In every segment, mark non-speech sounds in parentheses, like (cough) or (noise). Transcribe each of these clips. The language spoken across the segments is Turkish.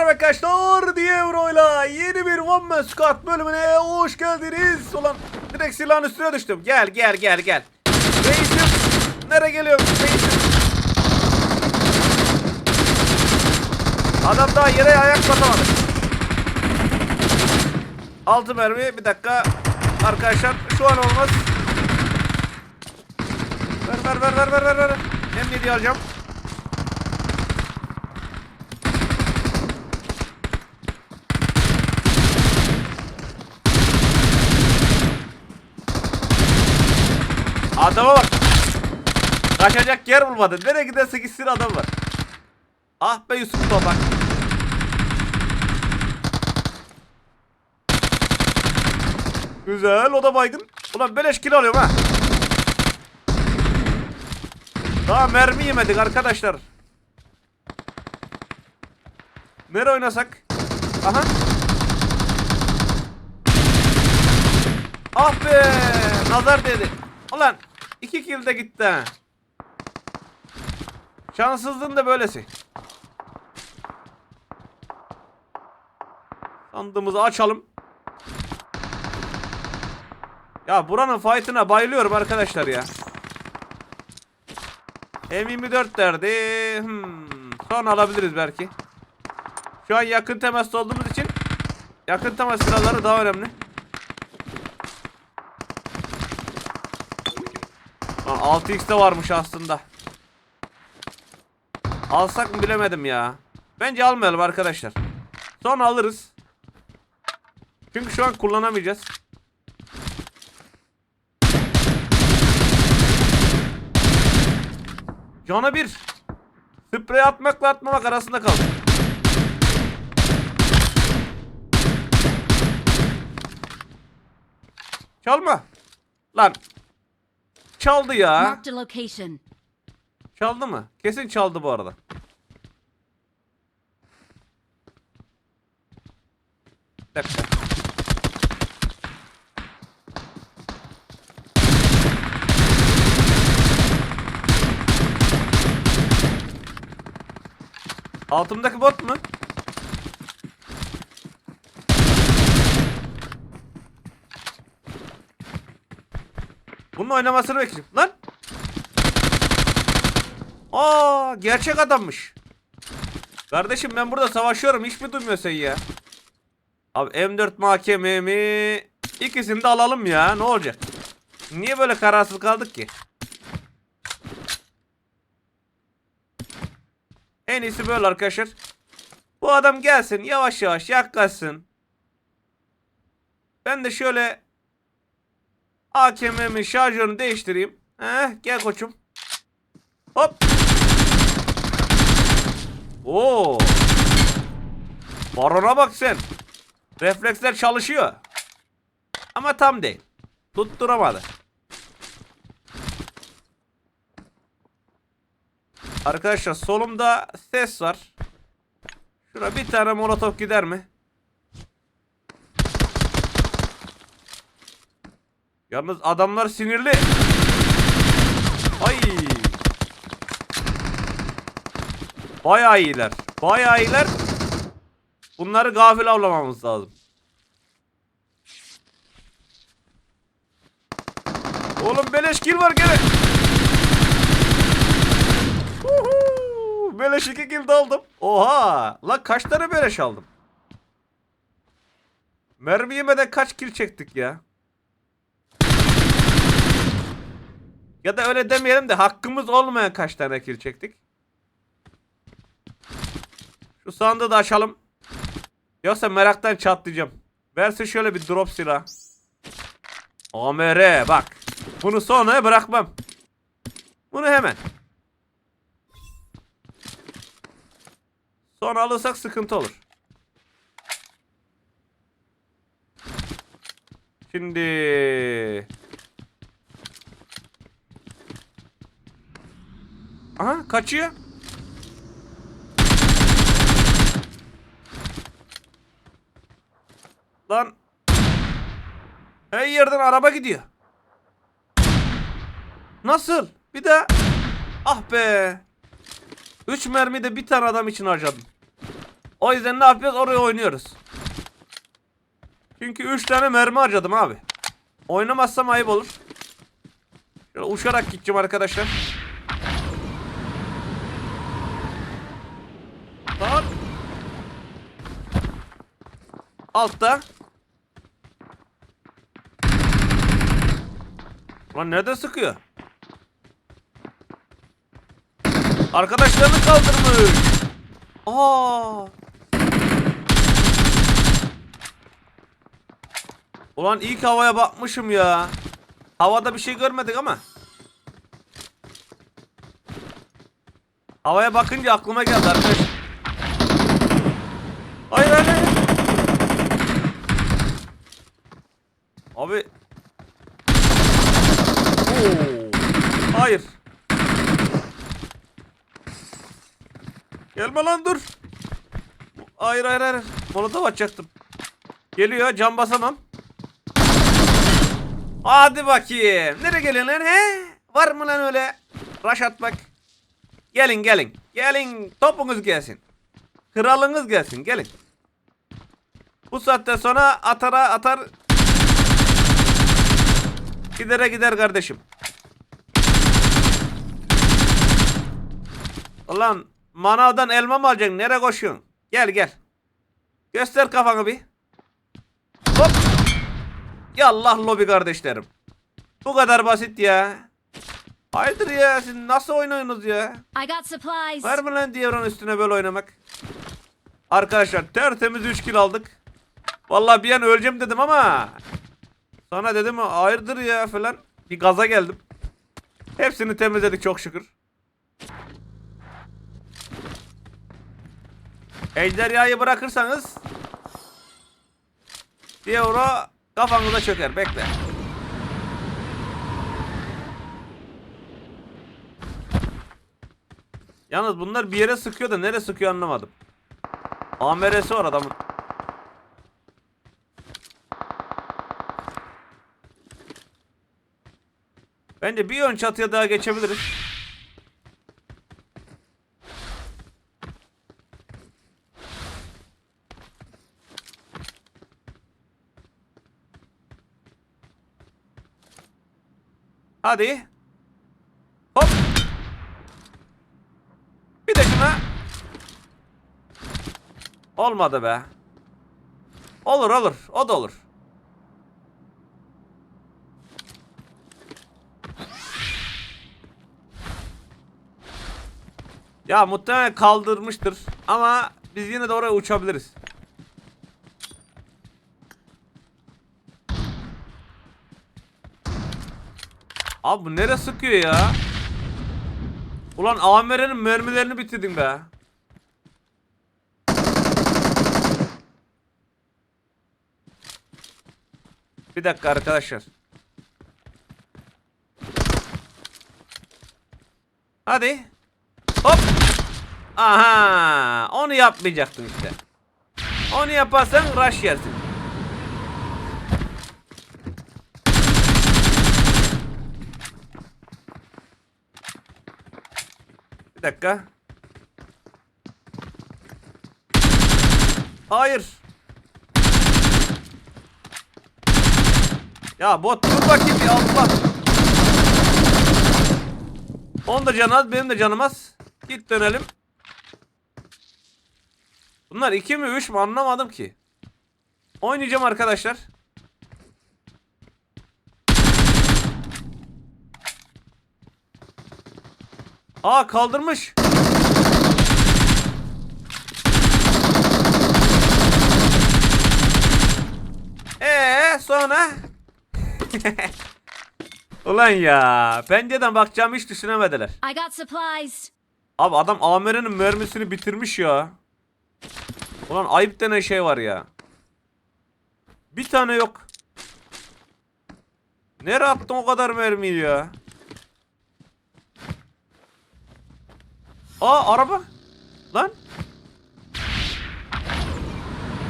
merhaba arkadaşlar Dievro'yla yeni bir One Man Squad bölümüne hoş geldiniz. Ulan direkt silahın üstüne düştüm. Gel gel gel gel. Reisim. Nereye geliyorsun reisim? Adam daha yere ayak basamadı. Altı mermi bir dakika. Arkadaşlar şu an olmaz. Ver ver ver ver ver ver. M7 alacağım. Adama bak. Kaçacak yer bulmadı. Nereye giderse gitsin adam var. Ah be Yusuf Toprak. Güzel o da baygın. Ulan beleş kilo alıyorum ha. Daha mermi yemedik arkadaşlar. Nere oynasak? Aha. Ah be! Nazar dedi. Ulan iki kill de gitti ha. Şanssızlığın da böylesi. Sandığımızı açalım. Ya buranın fight'ına bayılıyorum arkadaşlar ya. M24 derdi. Hmm. Son alabiliriz belki. Şu an yakın temasta olduğumuz için yakın temas silahları daha önemli. Lan 6x de varmış aslında. Alsak mı bilemedim ya. Bence almayalım arkadaşlar. Sonra alırız. Çünkü şu an kullanamayacağız. Cana bir. Sprey atmakla atmamak arasında kaldı. Çalma. Lan. Çaldı ya. Marked a location. Çaldı mı? Kesin çaldı bu arada. Bir dakika. Altımdaki bot mu? Bunun oynamasını bekliyorum. Lan! Aa, gerçek adammış. Kardeşim ben burada savaşıyorum. Hiç mi duymuyor sen ya? Abi M4 mahkeme mi? İkisini de alalım ya. Ne olacak? Niye böyle kararsız kaldık ki? En iyisi böyle arkadaşlar. Bu adam gelsin yavaş yavaş yaklaşsın. Ben de şöyle AKM'min şarjörünü değiştireyim. Heh, gel koçum. Hop. Oo. Barona bak sen. Refleksler çalışıyor. Ama tam değil. Tutturamadı. Arkadaşlar solumda ses var. Şuna bir tane molotof gider mi? Yalnız adamlar sinirli. Ay. Bayağı iyiler. Bayağı iyiler. Bunları gafil avlamamız lazım. Oğlum beleş kill var gene. Beleş iki kill de aldım. Oha. La kaç tane beleş aldım? Mermi yemeden kaç kill çektik ya? Ya da öyle demeyelim de hakkımız olmayan kaç tane kill çektik? Şu sandığı da açalım. Yoksa meraktan çatlayacağım. Versin şöyle bir drop silah. AMR bak. Bunu sonraya bırakmam. Bunu hemen. Sonra alırsak sıkıntı olur. Şimdi Aha kaçıyor. Lan. Her yerden araba gidiyor. Nasıl? Bir de ah be. 3 mermi de bir tane adam için harcadım. O yüzden ne yapıyoruz? Oraya oynuyoruz. Çünkü 3 tane mermi harcadım abi. Oynamazsam ayıp olur. Şöyle uçarak gideceğim arkadaşlar. Lan. Altta. Lan nerede sıkıyor? Arkadaşlarını kaldırmış. Aa. Ulan ilk havaya bakmışım ya. Havada bir şey görmedik ama. Havaya bakınca aklıma geldi arkadaş. Hayır hayır hayır. Abi. Oo. Hayır. Gelme lan dur. Hayır hayır hayır. Molotov açacaktım. Geliyor cam basamam. Hadi bakayım. Nereye geliyorsun lan he? Var mı lan öyle? Rush atmak. Gelin gelin. Gelin topunuz gelsin. Kralınız gelsin gelin. Bu saatten sonra atara atar. Gidere gider kardeşim. Ulan manavdan elma mı alacaksın? Nereye koşuyorsun? Gel gel. Göster kafanı bir. Hop. Yallah lobi kardeşlerim. Bu kadar basit ya. Hayırdır ya siz nasıl oynuyorsunuz ya? I got supplies. Var mı lan Devran üstüne böyle oynamak? Arkadaşlar tertemiz 3 kill aldık. Vallahi bir an öleceğim dedim ama. Sana dedim hayırdır ya falan. Bir gaza geldim. Hepsini temizledik çok şükür. Ejderhayı bırakırsanız euro kafanıza çöker. Bekle. Yalnız bunlar bir yere sıkıyor da nereye sıkıyor anlamadım. AMR'si var adamın. Bence bir ön çatıya daha geçebiliriz. Hadi. Hop. Bir de şuna. Olmadı be. Olur olur. O da olur. Ya muhtemelen kaldırmıştır. Ama biz yine de oraya uçabiliriz. Abi bu nereye sıkıyor ya? Ulan AMR'nin mermilerini bitirdin be. Bir dakika arkadaşlar. Hadi. Hop. Aha. Onu yapmayacaktın işte. Onu yaparsan rush yersin. Bir dakika. Hayır. Ya bot dur bakayım ya Allah. Onun da canı az benim de canım az. Git dönelim. Bunlar 2 mi 3 mü anlamadım ki. Oynayacağım arkadaşlar. Aa kaldırmış. Ee sonra? (laughs) Ulan ya pencereden bakacağımı hiç düşünemediler. I got supplies. Abi adam Amer'in mermisini bitirmiş ya. Ulan ayıp denen şey var ya. Bir tane yok. Nereye attın o kadar mermiyi ya? Aa araba. Lan.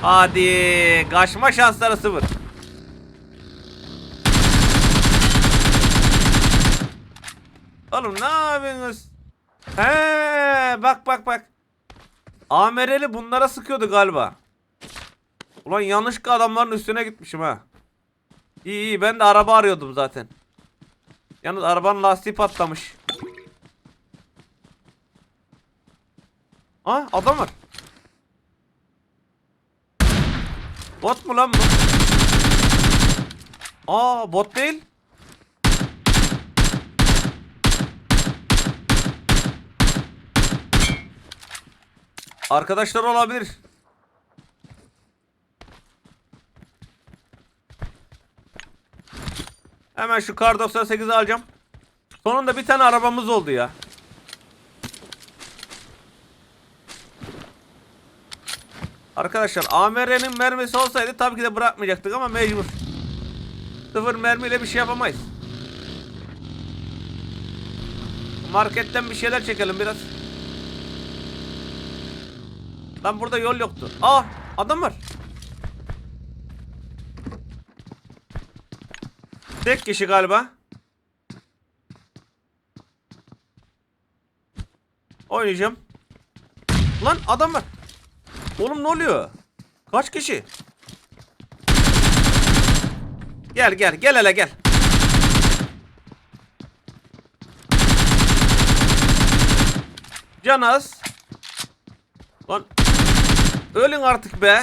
Hadi kaçma şansları sıfır. Oğlum ne yapıyorsunuz? He bak bak bak. AMR'li bunlara sıkıyordu galiba. Ulan yanlışlıkla adamların üstüne gitmişim ha. İyi iyi ben de araba arıyordum zaten. Yalnız arabanın lastiği patlamış. Ha adam var. Bot mu lan bu? Aa bot değil. Arkadaşlar olabilir. Hemen şu kar 98'i alacağım. Sonunda bir tane arabamız oldu ya. Arkadaşlar AMR'nin mermisi olsaydı tabii ki de bırakmayacaktık ama mecbur. Sıfır mermiyle bir şey yapamayız. Marketten bir şeyler çekelim biraz. Lan burada yol yoktu. Aa adam var. Tek kişi galiba. Oynayacağım. Lan adam var. Oğlum ne oluyor? Kaç kişi? Gel gel gel hele gel. Can az. Lan ölün artık be.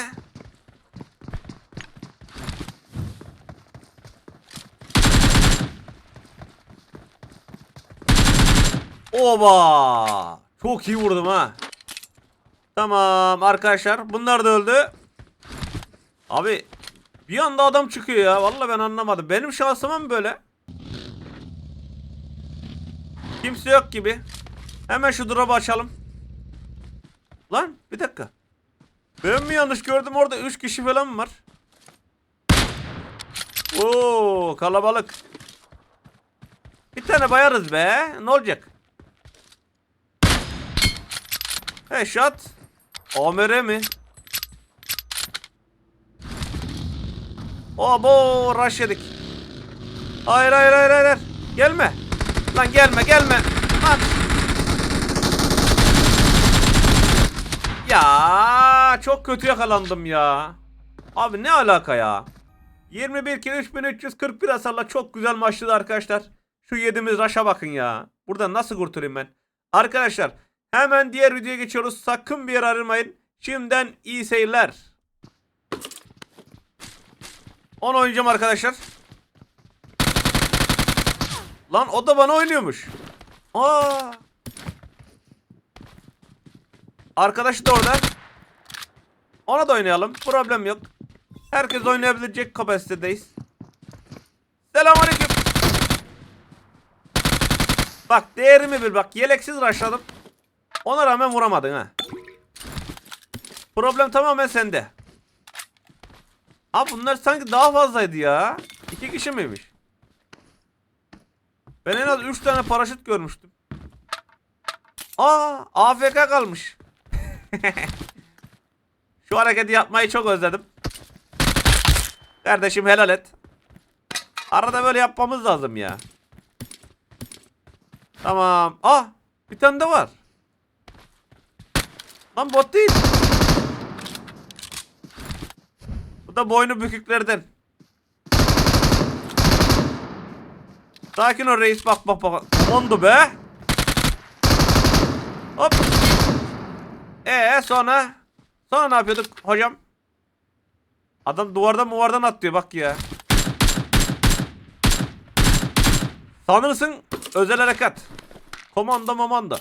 Oba! Çok iyi vurdum ha. Tamam arkadaşlar bunlar da öldü. Abi bir anda adam çıkıyor ya. Vallahi ben anlamadım. Benim şansıma mı böyle? Kimse yok gibi. Hemen şu drop'u açalım. Lan bir dakika. Ben mi yanlış gördüm orada 3 kişi falan var. Oo kalabalık. Bir tane bayarız be. Ne olacak? Headshot. AMR mi? Abo rush yedik. Hayır hayır hayır hayır. Gelme. Lan gelme gelme. Lan. Ya çok kötü yakalandım ya. Abi ne alaka ya? 21 kilo 3341 hasarla çok güzel maçtı arkadaşlar. Şu yediğimiz raşa bakın ya. Buradan nasıl kurtulayım ben? Arkadaşlar hemen diğer videoya geçiyoruz. Sakın bir yer ayrılmayın. Şimdiden iyi seyirler. 10 oynayacağım arkadaşlar. Lan o da bana oynuyormuş. Aa. Arkadaşı da orada. Ona da oynayalım. Problem yok. Herkes oynayabilecek kapasitedeyiz. Selamünaleyküm. Bak değerimi bil bak. Yeleksiz rushladım. Ona rağmen vuramadın ha. Problem tamamen sende. Abi bunlar sanki daha fazlaydı ya. İki kişi miymiş? Ben en az üç tane paraşüt görmüştüm. Aa, AFK kalmış. (laughs) Şu hareketi yapmayı çok özledim. Kardeşim helal et. Arada böyle yapmamız lazım ya. Tamam. Ah, bir tane de var. Lan bot değil. Bu da boynu büküklerden. Sakin ol reis bak bak bak. Ondu be. Hop. Ee sonra? Sonra ne yapıyorduk hocam? Adam duvardan duvardan atlıyor bak ya. Sanırsın özel harekat. Komanda mamanda.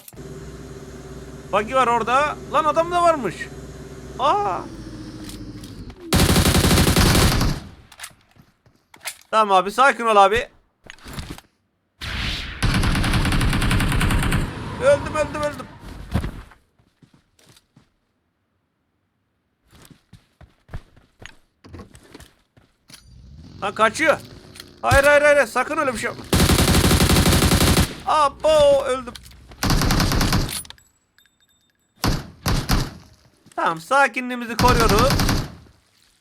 Bagi var orada. Lan adam da varmış. Aa. Tamam abi sakin ol abi. Öldüm öldüm öldüm. Lan kaçıyor. Hayır hayır hayır sakın öyle bir şey yapma. Abo öldüm. Tamam sakinliğimizi koruyoruz.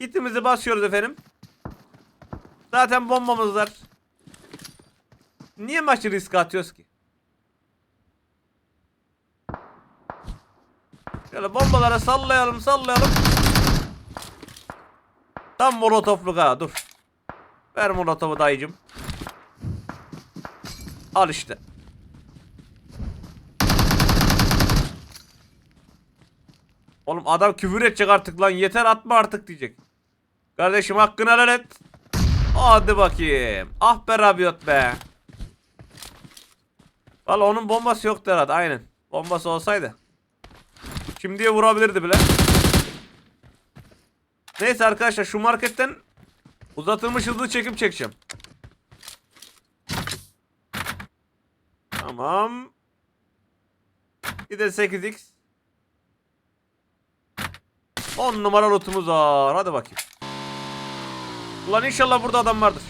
Kitimizi basıyoruz efendim. Zaten bombamız var. Niye maçı riske atıyoruz ki? Şöyle bombaları sallayalım sallayalım. Tam molotofluk ha dur. Ver molotofu dayıcım. Al işte. Oğlum adam küfür edecek artık lan yeter atma artık diyecek. Kardeşim hakkını helal et. Hadi bakayım. Ah be Rabiot be. Valla onun bombası yoktu herhalde aynen. Bombası olsaydı. Şimdiye vurabilirdi bile. Neyse arkadaşlar şu marketten uzatılmış hızlı çekim çekeceğim. Tamam. Bir de 8x. 10 numara lootumuz var. Hadi bakayım. Ulan inşallah burada adam vardır.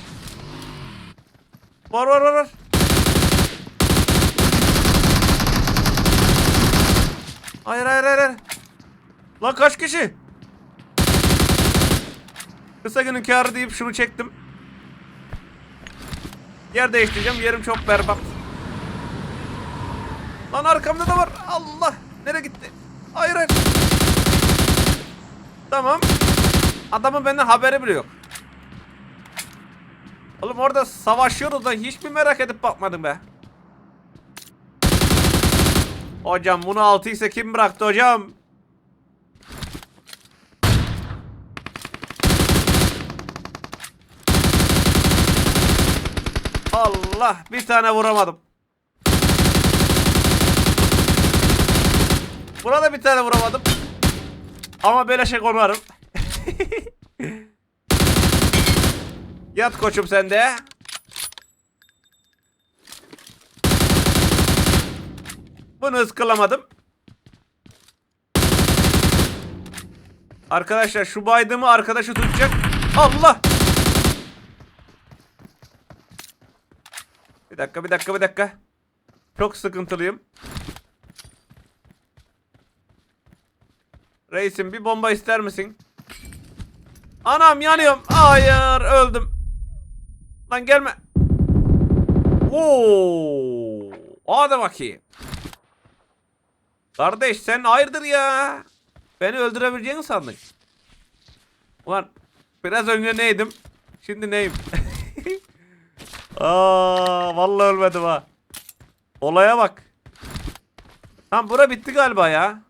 Var var var var. Hayır hayır. hayır. Lan kaç kişi? Kısa günün kârı deyip şunu çektim. Yer değiştireceğim. Yerim çok berbat. Lan arkamda da var. Allah. Nereye gitti? Hayır hayır. Tamam. Adamın benden haberi bile yok. Oğlum orada savaşıyoruz da hiç mi merak edip bakmadım be? Hocam bunu 6 ise kim bıraktı hocam? Allah bir tane vuramadım. Burada bir tane vuramadım. Ama beleşe konarım. (laughs) Yat koçum sen de. Bunu ıskılamadım. Arkadaşlar şu baydımı arkadaşı tutacak. Allah! Bir dakika bir dakika bir dakika. Çok sıkıntılıyım. Reisim bir bomba ister misin? Anam yanıyorum. Hayır öldüm. Lan gelme. Oo. Hadi bakayım. Kardeş sen hayırdır ya? Beni öldürebileceğini sandın. Ulan biraz önce neydim? Şimdi neyim? Aa, vallahi ölmedim ha. Olaya bak. Tamam bura bitti galiba ya.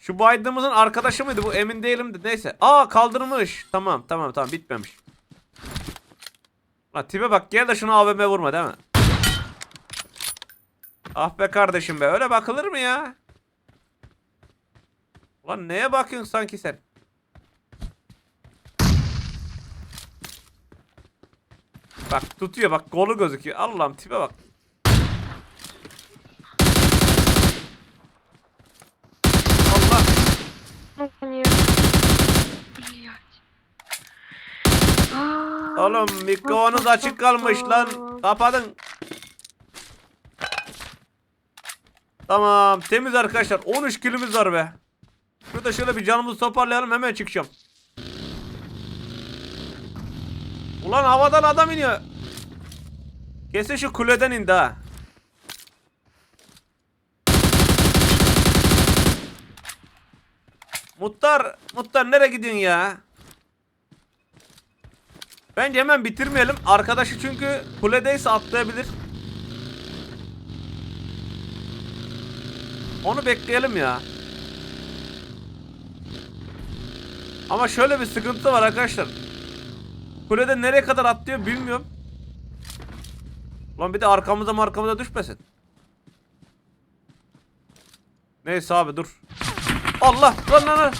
Şu Biden'ımızın arkadaşı mıydı bu emin değilim de neyse. Aa kaldırmış. Tamam tamam tamam bitmemiş. La tipe bak gel de şunu AVM vurma değil mi? Ah be kardeşim be öyle bakılır mı ya? Ulan neye bakıyorsun sanki sen? Bak tutuyor bak kolu gözüküyor. Allah'ım tipe bak. Allah. Oğlum mikrofonuz açık kalmış lan. Kapadın. Tamam temiz arkadaşlar. 13 kilimiz var be. Şurada şöyle bir canımızı toparlayalım hemen çıkacağım. Ulan havadan adam iniyor. Kesin şu kuleden indi ha. Muttar, Muttar nereye gidiyorsun ya? Bence hemen bitirmeyelim. Arkadaşı çünkü kuledeyse atlayabilir. Onu bekleyelim ya. Ama şöyle bir sıkıntı var arkadaşlar. Kulede nereye kadar atlıyor bilmiyorum. Lan bir de arkamıza markamıza düşmesin. Neyse abi dur. Allah lan lan lan.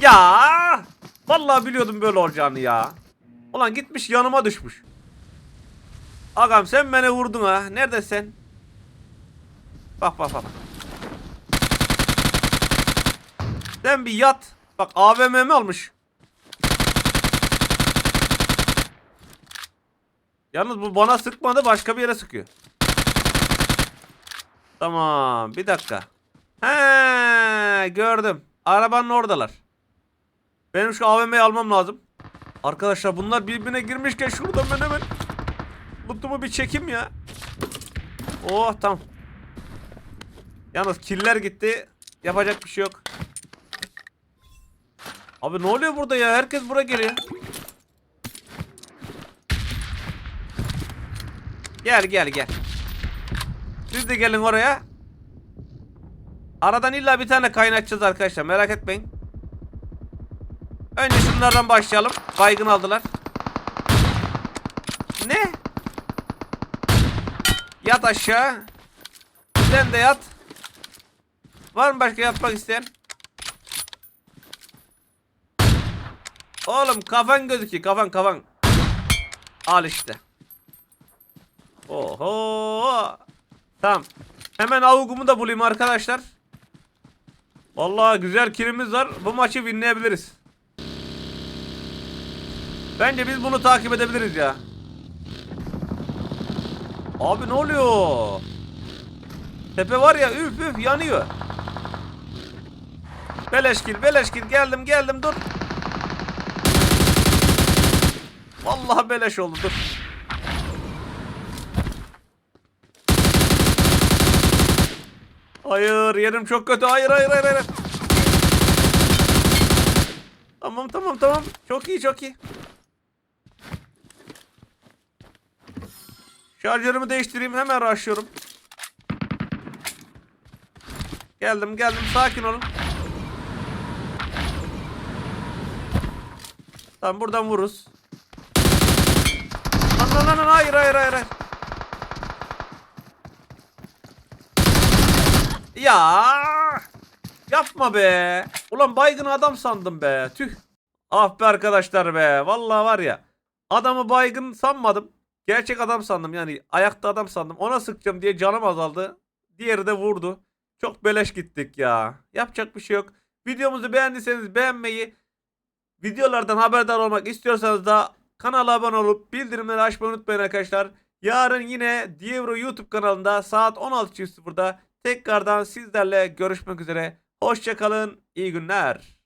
Ya. Vallahi biliyordum böyle olacağını ya. Ulan gitmiş yanıma düşmüş. Agam sen beni vurdun ha. Neredesin? Bak bak bak. Sen bir yat. Bak AVM'mi almış. Yalnız bu bana sıkmadı başka bir yere sıkıyor. Tamam bir dakika. He gördüm. Arabanın oradalar. Benim şu AVM'yi almam lazım. Arkadaşlar bunlar birbirine girmişken şuradan ben hemen Lootumu bir çekim ya. Oh tamam. Yalnız killer gitti. Yapacak bir şey yok. Abi ne oluyor burada ya? Herkes buraya geliyor. Gel gel gel. Siz de gelin oraya. Aradan illa bir tane kaynatacağız arkadaşlar. Merak etmeyin. Önce şunlardan başlayalım. Baygın aldılar. Ne? Yat aşağı. Sen de yat. Var mı başka yatmak isteyen? Oğlum kafan gözüküyor. Kafan kafan. Al işte. Oho. Tamam. Hemen avugumu da bulayım arkadaşlar. Vallahi güzel kilimiz var. Bu maçı winleyebiliriz. Bence biz bunu takip edebiliriz ya. Abi ne oluyor? Tepe var ya üf üf yanıyor. Beleşkil beleşkil geldim geldim dur. Vallahi beleş oldu dur. Hayır yerim çok kötü. Hayır hayır hayır hayır. Tamam tamam tamam. Çok iyi çok iyi. Şarjörümü değiştireyim hemen rushlıyorum. Geldim geldim sakin olun. Tamam buradan vururuz. Lan lan lan hayır hayır hayır hayır. Ya yapma be. Ulan baygın adam sandım be. Tüh. Ah be arkadaşlar be. Vallahi var ya. Adamı baygın sanmadım. Gerçek adam sandım yani ayakta adam sandım. Ona sıkacağım diye canım azaldı. Diğeri de vurdu. Çok beleş gittik ya. Yapacak bir şey yok. Videomuzu beğendiyseniz beğenmeyi, videolardan haberdar olmak istiyorsanız da kanala abone olup bildirimleri açmayı unutmayın arkadaşlar. Yarın yine Dievro YouTube kanalında saat 16.00'da tekrardan sizlerle görüşmek üzere. Hoşçakalın, iyi günler.